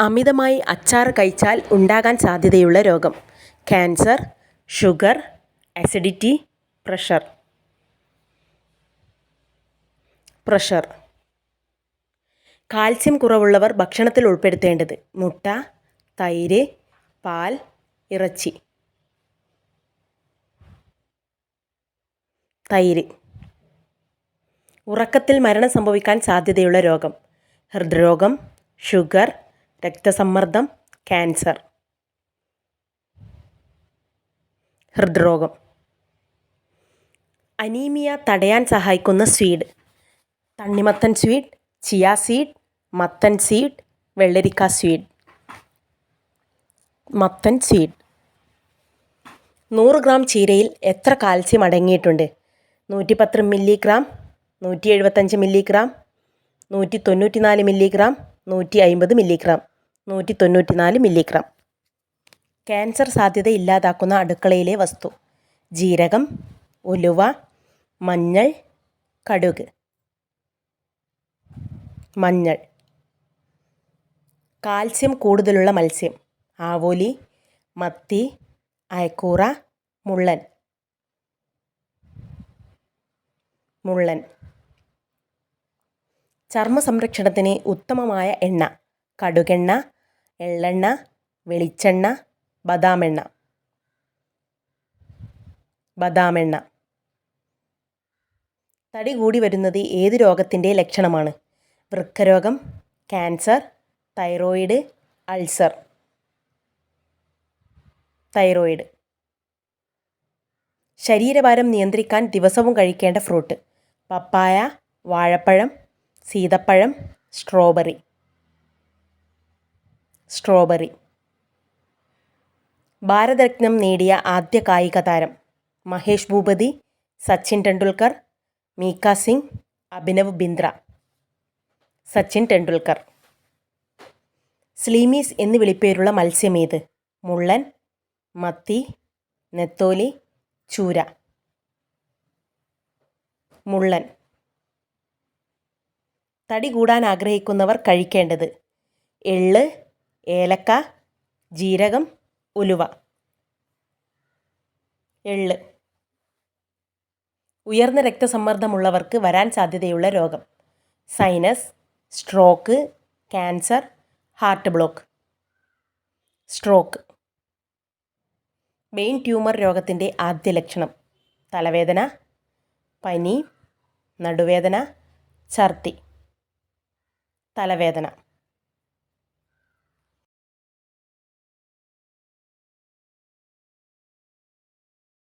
അമിതമായി അച്ചാർ കഴിച്ചാൽ ഉണ്ടാകാൻ സാധ്യതയുള്ള രോഗം. Cancer sugar acidity pressure. Pressure. Calcium കുറവുള്ളവർ ഭക്ഷണത്തിൽ ഉൾപ്പെടുത്തേണ്ടത് മുട്ട തൈര് പാൽ ഇറച്ചി. തൈര്. ഉറക്കത്തിൽ മരണം സംഭവിക്കാൻ സാധ്യതയുള്ള രോഗം. ഹൃദ്രോഗം ഷുഗർ രക്തസമ്മർദ്ദം ക്യാൻസർ. ഹൃദ്രോഗം. അനീമിയ തടയാൻ സഹായിക്കുന്ന സ്വീഡ്. തണ്ണിമത്തൻ സ്വീഡ് ചിയ സീഡ് മത്തൻ സീഡ് വെള്ളരിക്ക സ്വീഡ്. മത്തൻ സീഡ് നൂറ് ഗ്രാം ചീരയിൽ എത്ര കാൽസ്യം അടങ്ങിയിട്ടുണ്ട്? നൂറ്റി പത്ത് മില്ലിഗ്രാം നൂറ്റി എഴുപത്തഞ്ച് മില്ലിഗ്രാം നൂറ്റി തൊണ്ണൂറ്റി നാല് മില്ലിഗ്രാം നൂറ്റി അമ്പത് മില്ലിഗ്രാം. നൂറ്റി തൊണ്ണൂറ്റി നാല് മില്ലിഗ്രാം ക്യാൻസർ സാധ്യത ഇല്ലാതാക്കുന്ന അടുക്കളയിലെ വസ്തു. ജീരകം ഉലുവ മഞ്ഞൾ കടുക്. മഞ്ഞൾ. കാൽസ്യം കൂടുതലുള്ള മത്സ്യം. ആവോലി മത്തി അയക്കൂറ മുള്ളൻ. മുള്ളൻ. ചർമ്മ സംരക്ഷണത്തിന് ഉത്തമമായ എണ്ണ. കടുകെണ്ണ എള്ളെണ്ണ വെളിച്ചെണ്ണ ബദാമെണ്ണ. ബദാമെണ്ണ. തടി കൂടി വരുന്നത് ഏത് രോഗത്തിന്റെ ലക്ഷണമാണ്? വൃക്കരോഗം ക്യാൻസർ തൈറോയിഡ് അൾസർ. തൈറോയിഡ്. ശരീരഭാരം നിയന്ത്രിക്കാൻ ദിവസവും കഴിക്കേണ്ട ഫ്രൂട്ട്. പപ്പായ വാഴപ്പഴം സീതപ്പഴം സ്ട്രോബെറി. സ്ട്രോബെറി. ഭാരതരത്നം നേടിയ ആദ്യ കായിക താരം മഹേഷ് ഭൂപതി സച്ചിൻ ടെണ്ടുൽക്കർ മീക്ക സിംഗ് അഭിനവ് ബിന്ദ്ര. സച്ചിൻ ടെണ്ടുൽക്കർ. സ്ലീമീസ് എന്ന് വിളിപ്പേരുള്ള മത്സ്യമേത് മുള്ളൻ മത്തി നെത്തോലി ചൂര. മുള്ളൻ. തടി കൂടാൻ ആഗ്രഹിക്കുന്നവർ കഴിക്കേണ്ടത് എള്ള് ഏലക്ക ജീരകം ഉലുവ. എള്ള്. ഉയർന്ന രക്തസമ്മർദ്ദമുള്ളവർക്ക് വരാൻ സാധ്യതയുള്ള രോഗം. Sinus stroke cancer heart block stroke main tumour രോഗത്തിന്റെ ആദ്യ ലക്ഷണം. തലവേദന പനി നടുവേദന ഛർദി. തലവേദന.